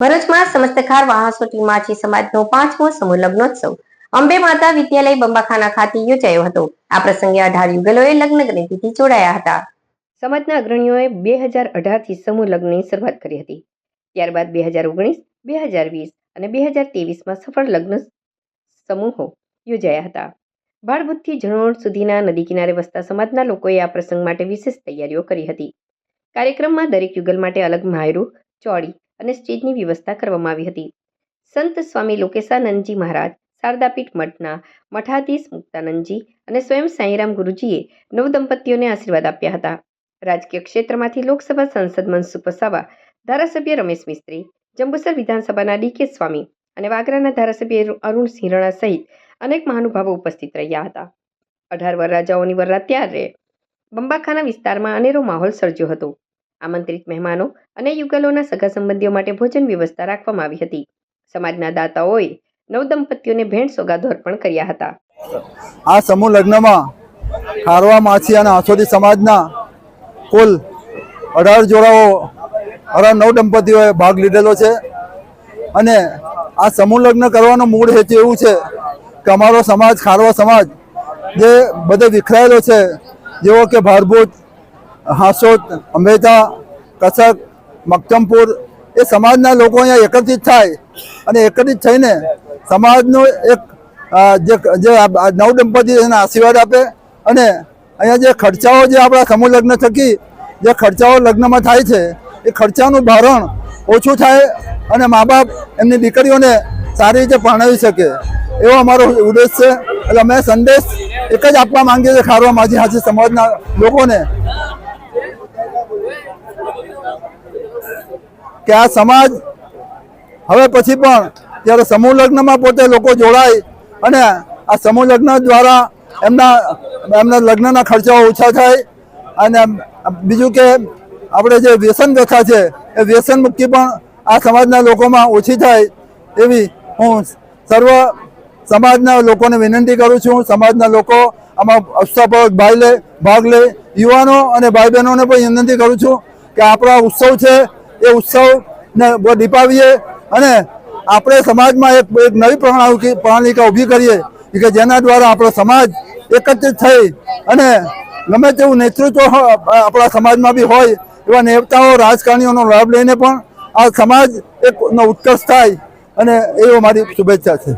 ભરૂચમાં સમસ્ત ખાર વહાસોટી માછી સમાજનો પાંચમો સમૂહ લગ્નોત્સવ. અંબે માતા વિદ્યાલય બંબાખાના ખાતે યોજાયો હતો. આ પ્રસંગે અઢાર યુગલોએ લગ્ન ગ્રંથિથી જોડાયા હતા. સમાજના અગ્રણીઓએ બે હજાર અઢારથી સમૂહ લગ્નની શરૂઆત કરી હતી. ત્યારબાદ બે હજાર ઓગણીસ, બે હજાર વીસ અને બે હજાર ત્રેવીસમાં સફળ લગ્ન સમૂહો યોજાયા હતા. બાળબુદ્ધથી જણોણ સુધીના નદી કિનારે વસતા સમાજના લોકોએ આ પ્રસંગ માટે વિશેષ તૈયારીઓ કરી હતી. કાર્યક્રમમાં દરેક યુગલ માટે અલગ માયરું, ચોળી અને સ્ટેજની વ્યવસ્થા કરવામાં આવી હતી. સંત સ્વામી લોકેશાનંદજી મહારાજ, શારદાપીઠ મઠના મઠાધીશ મુક્તાનંદજી અને સ્વયં સાંઈરામ ગુરુજીએ નવદંપતીઓને આશીર્વાદ આપ્યા હતા. રાજકીય ક્ષેત્રમાંથી લોકસભા સાંસદ મનસુખ વસાવા, ધારાસભ્ય રમેશ મિસ્ત્રી, જંબુસર વિધાનસભાના ડી કે સ્વામી અને વાગરાના ધારાસભ્ય અરુણ સિંહરણા સહિત અનેક મહાનુભાવો ઉપસ્થિત રહ્યા હતા. અઢાર વરરાજાઓની વરરાત ત્યારે બંબાખાના વિસ્તારમાં અનેરો માહોલ સર્જ્યો હતો. આમંત્રિત મહેમાનો અને યુગલોના સગા સંબંધીઓ માટે ભોજન વ્યવસ્થા રાખવામાં આવી હતી. સમાજના દાતાઓએ નવદંપતીઓને ભેટ સોગાદો અર્પણ કર્યા હતા. આ સમૂહ લગ્નમાં ખારવા, માછી અને આસોદી સમાજના કુલ અઢાર જોડાઓ અઢાર નવ દંપતીઓએ ભાગ લીધેલો છે. અને આ સમૂહ લગ્ન કરવાનો મૂળ હેતુ એવું છે કે અમારો સમાજ, ખારવા સમાજ જે બધે વિખરાયેલો છે. જેવો કે ભારભૂત હાંસોદ અંબેધા કસક મક્તમપુર એ સમાજના લોકો અહીંયા એકત્રિત થાય અને એકત્રિત થઈને સમાજનો એક જે નવ દંપતી એને આશીર્વાદ આપે અને અહીંયા જે ખર્ચાઓ જે આપણા સમૂહ લગ્ન થકી જે ખર્ચાઓ લગ્નમાં થાય છે, એ ખર્ચાનું ભારણ ઓછું થાય અને મા બાપ એમની દીકરીઓને સારી રીતે પરણાવી શકે. એવો અમારો ઉદ્દેશ છે. એટલે અમે સંદેશ એક જ આપવા માંગીએ છીએ ખારવા માજી હાજી સમાજના લોકોને કે આ સમાજ હવે પછી પણ જ્યારે સમૂહ લગ્નમાં પોતે લોકો જોડાય અને આ સમૂહ લગ્ન દ્વારા એમના એમના લગ્નના ખર્ચાઓ ઓછા થાય અને બીજું કે આપણે જે વ્યસન વ્યથા છે, એ વ્યસન મુક્તિ પણ આ સમાજના લોકોમાં ઓછી થાય એવી હું સર્વ સમાજના લોકોને વિનંતી કરું છું. સમાજના લોકો આમાં ઉત્સાહપૂર્વક ભાગ લે ભાગ લે. યુવાનો અને ભાઈ બહેનોને પણ વિનંતી કરું છું કે આપણા ઉત્સવ છે એ ઉત્સવને દીપાવીએ અને આપણે સમાજમાં એક એક નવી પ્રણાલી પ્રણાલિકા ઊભી કરીએ કે જેના દ્વારા આપણો સમાજ એકત્રિત થઈ અને ગમે તેવું નેતૃત્વ આપણા સમાજમાં બી હોય એવા નેતાઓ, રાજકારણીઓનો લાભ લઈને પણ આ સમાજ એક નો ઉત્કર્ષ થાય અને એવો મારી શુભેચ્છા છે.